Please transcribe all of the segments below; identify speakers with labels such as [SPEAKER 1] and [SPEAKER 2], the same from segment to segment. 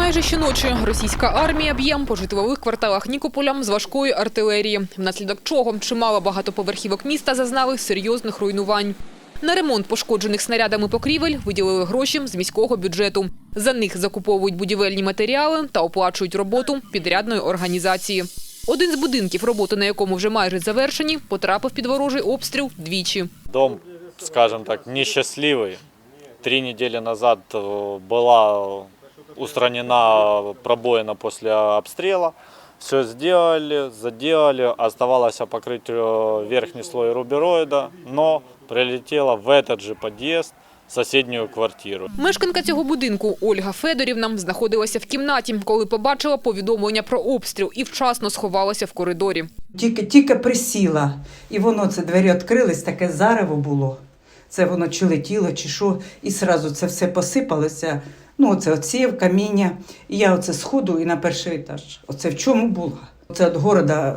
[SPEAKER 1] Майже щоночі російська армія б'є по житлових кварталах Нікополя з важкої артилерії, внаслідок чого чимало багатоповерхівок міста зазнали серйозних руйнувань. На ремонт пошкоджених снарядами покрівель виділили гроші з міського бюджету. За них закуповують будівельні матеріали та оплачують роботу підрядної організації. Один з будинків, роботи на якому вже майже завершені, потрапив під ворожий обстріл двічі.
[SPEAKER 2] Дом, скажем так, несчастливый. Три недели назад э, была устранена пробоина после обстрела. Все сделали, заделали. Оставалось покрыть э, верхний слой рубероида, но прилетело в этот же подъезд в соседнюю квартиру.
[SPEAKER 1] Мешканка цього будинку Ольга Федорівна знаходилася в кімнаті, коли побачила повідомлення про обстріл і вчасно сховалася в коридорі.
[SPEAKER 3] Тільки, тільки присіла, і воно це двері відкрились, таке зарево було. Це воно чи летіло, чи що, і сразу це все посипалося. Ну, оце оців, каміння. І я оце сходу і на перший етаж. Оце в чому була? Це від города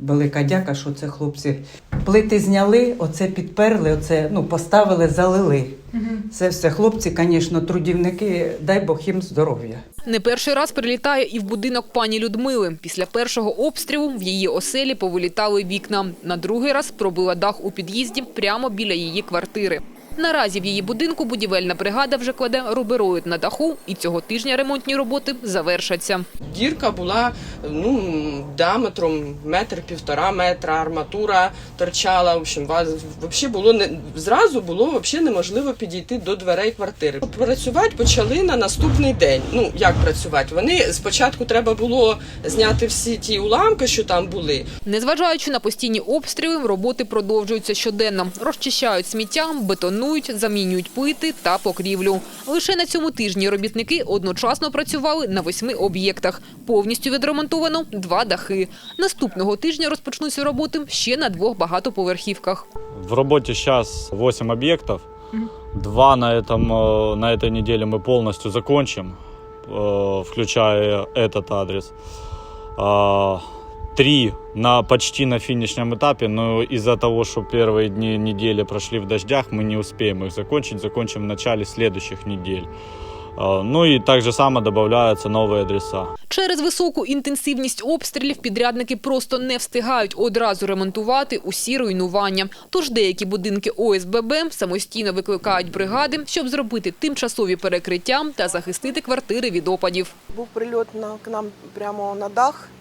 [SPEAKER 3] велика дяка, що це хлопці. Плити зняли, оце підперли, оце, ну, поставили, залили. Це все хлопці, звісно, трудівники, дай Бог їм здоров'я.
[SPEAKER 1] Не перший раз прилітає і в будинок пані Людмили. Після першого обстрілу в її оселі повилітали вікна. На другий раз пробила дах у під'їзді прямо біля її квартири. Наразі в її будинку будівельна бригада вже кладе рубероїд на даху, і цього тижня ремонтні роботи завершаться.
[SPEAKER 4] Дірка була ну, діаметром метр півтора метра, арматура торчала. В общем, вообще було не зразу було вообще неможливо підійти до дверей квартири. Працювати почали на наступний день. Ну як працювати? Вони спочатку треба було зняти всі ті уламки, що там були.
[SPEAKER 1] Незважаючи на постійні обстріли, роботи продовжуються щоденно. Розчищають сміття, бетонують, замінюють плити та покрівлю. Лише на цьому тижні робітники одночасно працювали на восьми об'єктах. Повністю відремонтовано два дахи. Наступного тижня розпочнуться роботи ще на двох багатоповерхівках.
[SPEAKER 2] В работе сейчас 8 объектов. Два на, этом, э, на этой неделе мы полностью закончим, э, включая этот адрес. А, Три на почти на финишном этапе, но из-за того, что первые дни недели прошли в дождях, мы не успеем их закончить. Закончим в начале следующих недель. А, Ну и также само добавляются новые адреса.
[SPEAKER 1] Через високу інтенсивність обстрілів підрядники просто не встигають одразу ремонтувати усі руйнування. Тож деякі будинки ОСББ самостійно викликають бригади, щоб зробити тимчасові перекриття та захистити квартири від опадів.
[SPEAKER 5] Був прильот на, к нам прямо на дах, е,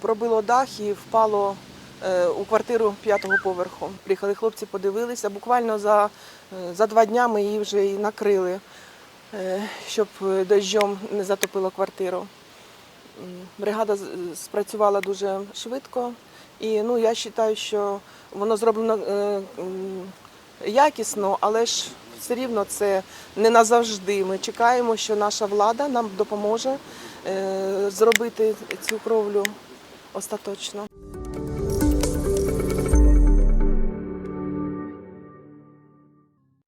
[SPEAKER 5] пробило дах і впало е, у квартиру п'ятого поверху. Приїхали хлопці, подивилися. Буквально за, е, за два дня ми її вже і накрили, е, щоб е, дощом не затопило квартиру. Бригада спрацювала дуже швидко. І ну, я вважаю, що воно зроблено е, якісно, але ж все рівно це не назавжди. Ми чекаємо, що наша влада нам допоможе е, зробити цю кровлю остаточно.